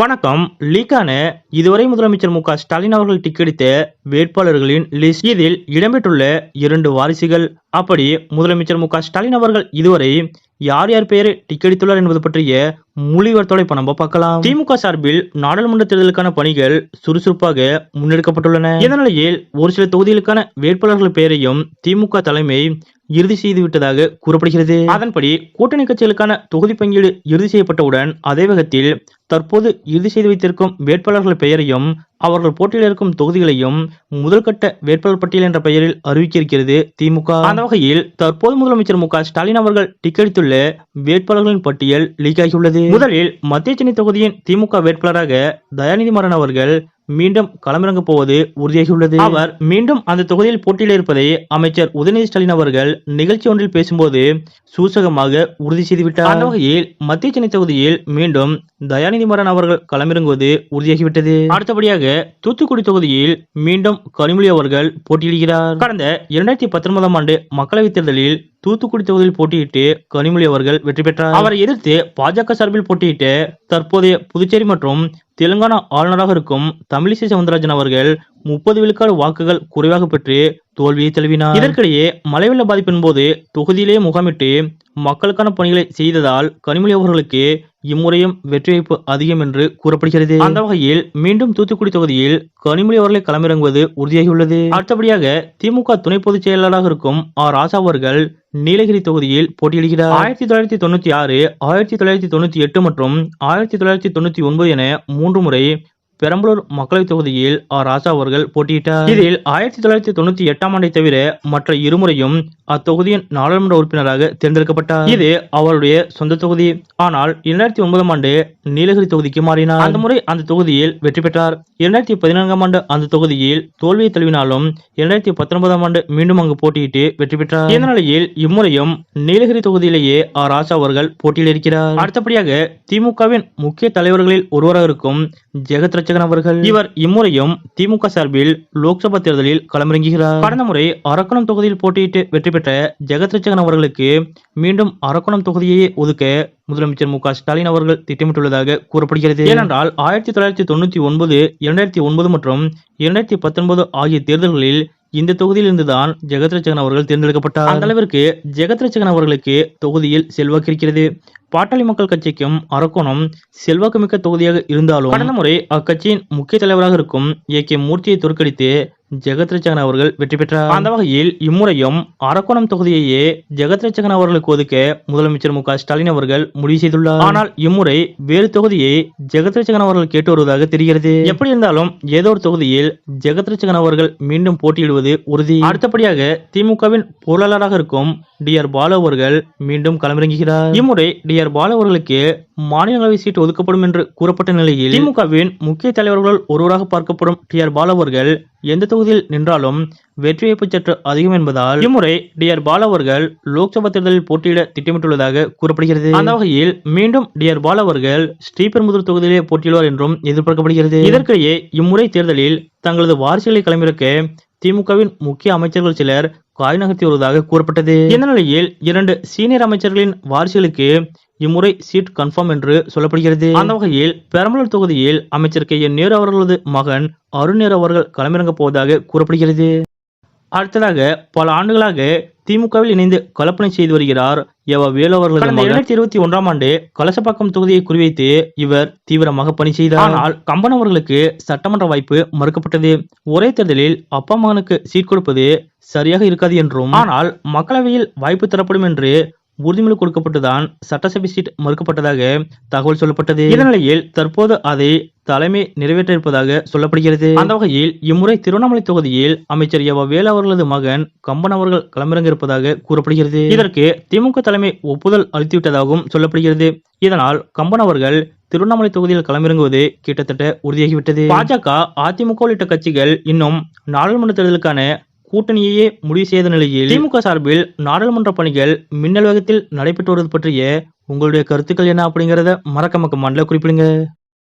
வணக்கம். லீக்கான இதுவரை முதலமைச்சர் மு ஸ்டாலின் அவர்கள் டிக்கெடித்த வேட்பாளர்களின் லிஸ்ட் இதில் இடம்பெற்றுள்ள இரண்டு வாரிசுகள். அப்படி முதலமைச்சர் மு ஸ்டாலின் அவர்கள் இதுவரை யார் யார் பெயரை டிக்கெடித்துள்ளார் என்பது பற்றிய மொழிவர்த்தோட இப்ப நம்ம பார்க்கலாம். திமுக சார்பில் நாடாளுமன்ற தேர்தலுக்கான பணிகள் சுறுசுறுப்பாக முன்னெடுக்கப்பட்டுள்ளன. இந்த ஒரு சில தொகுதிகளுக்கான வேட்பாளர்கள் பெயரையும் திமுக தலைமை இறுதி செய்து விட்டதாக கூறப்படுகிறது. அதன்படி கூட்டணி கட்சிகளுக்கான தொகுதி பங்கீடு இறுதி செய்யப்பட்டவுடன் அதே வேகத்தில் தற்போது இறுதி செய்து வைத்திருக்கும் வேட்பாளர்கள் பெயரையும் அவர்கள் போட்டியில் இருக்கும் தொகுதிகளையும் முதல்கட்ட வேட்பாளர் பட்டியல் என்ற பெயரில் அறிவிக்க இருக்கிறது திமுக. அந்த வகையில் தற்போது முதலமைச்சர் மு ஸ்டாலின் அவர்கள் டிக்கெடுத்துள்ள வேட்பாளர்களின் பட்டியல் லீக் ஆகியுள்ளது முதலில் மத்திய சென்னை தொகுதியின் திமுக வேட்பாளராக தயாநிதி மாறன் அவர்கள் மீண்டும் களமிறங்க போவது உறுதியாகியுள்ளது. அவர் மீண்டும் அந்த தொகுதியில் போட்டியில் இருப்பதை அமைச்சர் உதயநிதி ஸ்டாலின் அவர்கள் நிகழ்ச்சி ஒன்றில் பேசும்போது சூசகமாக உறுதி செய்துவிட்டார். அந்த வகையில் மத்திய சென்னை தொகுதியில் மீண்டும் தயாநிதி மாறன் அவர்கள் களமிறங்குவது உறுதியாகிவிட்டது. அடுத்தபடியாக தூத்துக்குடி தொகுதியில் மீண்டும் கனிமொழி அவர்கள் போட்டியிடுகிறார். கடந்த இரண்டாயிரத்தி பத்தொன்பதாம் ஆண்டு மக்களவைத் தேர்தலில் தூத்துக்குடி தொகுதியில் போட்டியிட்டு கனிமொழி அவர்கள் வெற்றி பெற்றார். அவரை எதிர்த்து பாஜக சார்பில் போட்டியிட்டு தற்போதைய புதுச்சேரி மற்றும் தெலுங்கானா ஆளுநராக இருக்கும் தமிழிசை சவுந்தரராஜன் அவர்கள் முப்பது விழுக்காடு வாக்குகள் குறைவாக பெற்று தோல்வியை தழுவினார். இதற்கிடையே மழை வெள்ள பாதிப்பின் போது தொகுதியிலேயே முகாமிட்டு மக்களுக்கான பணிகளை செய்ததால் கனிமொழி அவர்களுக்கு இம்முறையும் வெற்றி வாய்ப்பு அதிகம் என்று கூறப்படுகிறது. அந்த வகையில் மீண்டும் தூத்துக்குடி தொகுதியில் கனிமொழி அவர்களை களமிறங்குவது உறுதியாகியுள்ளது. அடுத்தபடியாக திமுக துணை பொதுச் செயலாளராக இருக்கும் ஆர் ராசா அவர்கள் நீலகிரி தொகுதியில் போட்டியிடுகிறார். ஆயிரத்தி தொள்ளாயிரத்தி தொண்ணூத்தி ஆறு ஆயிரத்தி தொள்ளாயிரத்தி தொண்ணூத்தி எட்டு மற்றும் ஆயிரத்தி தொள்ளாயிரத்தி தொண்ணூத்தி ஒன்பது என மூன்று முறை பெரம்பலூர் மக்களவைத் தொகுதியில் ஆர் ராசா அவர்கள் போட்டியிட்டார். இதில் ஆயிரத்தி தொள்ளாயிரத்தி தொண்ணூத்தி எட்டாம் ஆண்டை தவிர மற்ற இருமுறையும் அத்தொகுதியின் நாடாளுமன்ற உறுப்பினராக தேர்ந்தெடுக்கப்பட்டார். இது அவருடைய சொந்த தொகுதி. ஆனால் இரண்டாயிரத்தி ஒன்பதாம் ஆண்டு நீலகிரி தொகுதிக்கு மாறினார். அந்த முறை அந்த தொகுதியில் வெற்றி பெற்றார். இரண்டாயிரத்தி பதினான்காம் ஆண்டு அந்த தொகுதியில் தோல்வியை தழுவினாலும் இரண்டாயிரத்தி பத்தொன்பதாம் ஆண்டு மீண்டும் அங்கு போட்டியிட்டு வெற்றி பெற்றார். இந்த நிலையில் இம்முறையும் நீலகிரி தொகுதியிலேயே ஆர் ராசா அவர்கள் போட்டியில் இருக்கிறார் அடுத்தபடியாக திமுகவின் முக்கிய தலைவர்களில் ஒருவராக இருக்கும் ஜெகத் ரட்சகன் அவர்கள் இவர் இம்முறையும் திமுக சார்பில் லோக்சபா தேர்தலில் களமிறங்குகிறார். கடந்த முறை அரக்கோணம் தொகுதியில் போட்டியிட்டு வெற்றி பெற்ற ஜெகத் ரட்சகன் அவர்களுக்கு மீண்டும் அரக்கோணம் தொகுதியை ஒதுக்க முதலமைச்சர் மு க ஸ்டாலின் அவர்கள் திட்டமிட்டுள்ளதாக கூறப்படுகிறது. ஏனென்றால் ஆயிரத்தி தொள்ளாயிரத்தி தொண்ணூத்தி ஒன்பது இரண்டாயிரத்தி ஒன்பது மற்றும் இரண்டாயிரத்தி பத்தொன்பது ஆகிய தேர்தல்களில் இந்த தொகுதியில் இருந்துதான் ஜெகத் ரட்சகன் அவர்கள் தேர்ந்தெடுக்கப்பட்டார். அந்த அளவிற்கு ஜெகத் ரட்சகன் அவர்களுக்கு தொகுதியில் செல்வாக்கு இருக்கிறது. பாட்டாளி மக்கள் கட்சிக்கும் அரக்கோணம் செல்வாக்குமிக்க தொகுதியாக இருந்தாலும் கடந்த முறை அக்கட்சியின் முக்கிய தலைவராக இருக்கும் ஏ கே மூர்த்தியை தோற்கடித்து ஜெகத்ரட்சகன் அவர்கள் வெற்றி பெற்றார். அந்த வகையில் இம்முறையும் அரக்கோணம் தொகுதியையே ஜெகத்ரட்சகன் அவர்களுக்கு ஒதுக்க முதலமைச்சர் மு க ஸ்டாலின் அவர்கள் முடிவு செய்துள்ளார். ஆனால் இம்முறை வேறு தொகுதியை ஜெகத்ரட்சகன் அவர்கள் கேட்டு வருவதாக தெரிகிறது. எப்படி இருந்தாலும் ஏதோ ஒரு தொகுதியில் ஜெகத்ரட்சகன் அவர்கள் மீண்டும் போட்டியிடுவது உறுதி. அடுத்தபடியாக திமுகவின் பொருளாளராக இருக்கும் டி ஆர் பாலு அவர்கள் மீண்டும் களமிறங்குகிறார். இம்முறை டி ஆர் பாலு அவர்களுக்கு மாநிலங்களவை சீட்டு ஒதுக்கப்படும் என்று கூறப்பட்ட நிலையில் திமுகவின் முக்கிய தலைவர்கள் ஒருவராக பார்க்கப்படும் டி ஆர் பாலு அவர்கள் எந்த தொகுதியில் நின்றாலும் வெற்றி வாய்ப்பு சற்று அதிகம் என்பதால் இம்முறை டி ஆர் பாலு அவர்கள் லோக்சபா தேர்தலில் போட்டியிட திட்டமிட்டுள்ளதாக கூறப்படுகிறது. அந்த வகையில் மீண்டும் டி ஆர் பாலு அவர்கள் ஸ்ரீபெரும்புதூர் தொகுதியிலே போட்டியிடுவார் என்றும் எதிர்பார்க்கப்படுகிறது. இதற்கிடையே இம்முறை தேர்தலில் தங்களது வாரிசுகளை களமிறக்க திமுகவின் முக்கிய அமைச்சர்கள் சிலர் காய் நகர்த்தி வருவதாக கூறப்பட்டது. இந்த நிலையில் இரண்டு சீனியர் அமைச்சர்களின் வாரிசுகளுக்கு இம்முறை சீட் கன்ஃபார்ம் என்று சொல்லப்படுகிறது. அந்த வகையில் பெரம்பலூர் தொகுதியில் அமைச்சர் கே. என். நேரு அவர்களது மகன் அருண் நேரு அவர்கள் களமிறங்கப் போவதாக கூறப்படுகிறது. அடுத்ததாக பல ஆண்டுகளாக திமுகவில் இணைந்து கலப்பணி செய்து வருகிறார் எவ வேலு அவர்கள் இரண்டாயிரத்தி இருபத்தி ஒன்றாம் ஆண்டு கலசப்பாக்கம் தொகுதியை குறிவைத்து இவர் தீவிரமாக பணி செய்தார். ஆனால் கம்பன் அவர்களுக்கு சட்டமன்ற வாய்ப்பு மறுக்கப்பட்டது. ஒரே தேர்தலில் அப்பா மகனுக்கு சீட் கொடுப்பது சரியாக இருக்காது என்றும். ஆனால் மக்களவையில் வாய்ப்பு தரப்படும் என்று உறுதிமொழி கொடுக்கப்பட்டுதான் சட்டசபை சீட் மறுக்கப்பட்டதாக தகவல் சொல்லப்பட்டது. இந்த நிலையில் தற்போது அதை தலைமை நிறைவேற்ற இருப்பதாக சொல்லப்படுகிறது. அந்த வகையில் இம்முறை திருவண்ணாமலை தொகுதியில் அமைச்சர் எவ வேலு அவர்களது மகன் கம்பன் அவர்கள் களமிறங்க இருப்பதாக கூறப்படுகிறது. இதற்கு திமுக தலைமை ஒப்புதல் அளித்துவிட்டதாகவும் சொல்லப்படுகிறது. இதனால் கம்பன் அவர்கள் திருவண்ணாமலை தொகுதியில் களமிறங்குவது கிட்டத்தட்ட உறுதியாகிவிட்டது. பாஜக அதிமுக உள்ளிட்ட கட்சிகள் இன்னும் நாடாளுமன்ற தேர்தலுக்கான கூட்டணியையே முடிவு செய்த நிலையில் திமுக சார்பில் நாடாளுமன்ற பணிகள் மின்னல் வேகத்தில் நடைபெற்று வருவது பற்றிய உங்களுடைய கருத்துக்கள் என்ன அப்படிங்கறத மறக்காம கமெண்ட்ல குறிப்பிடுங்க.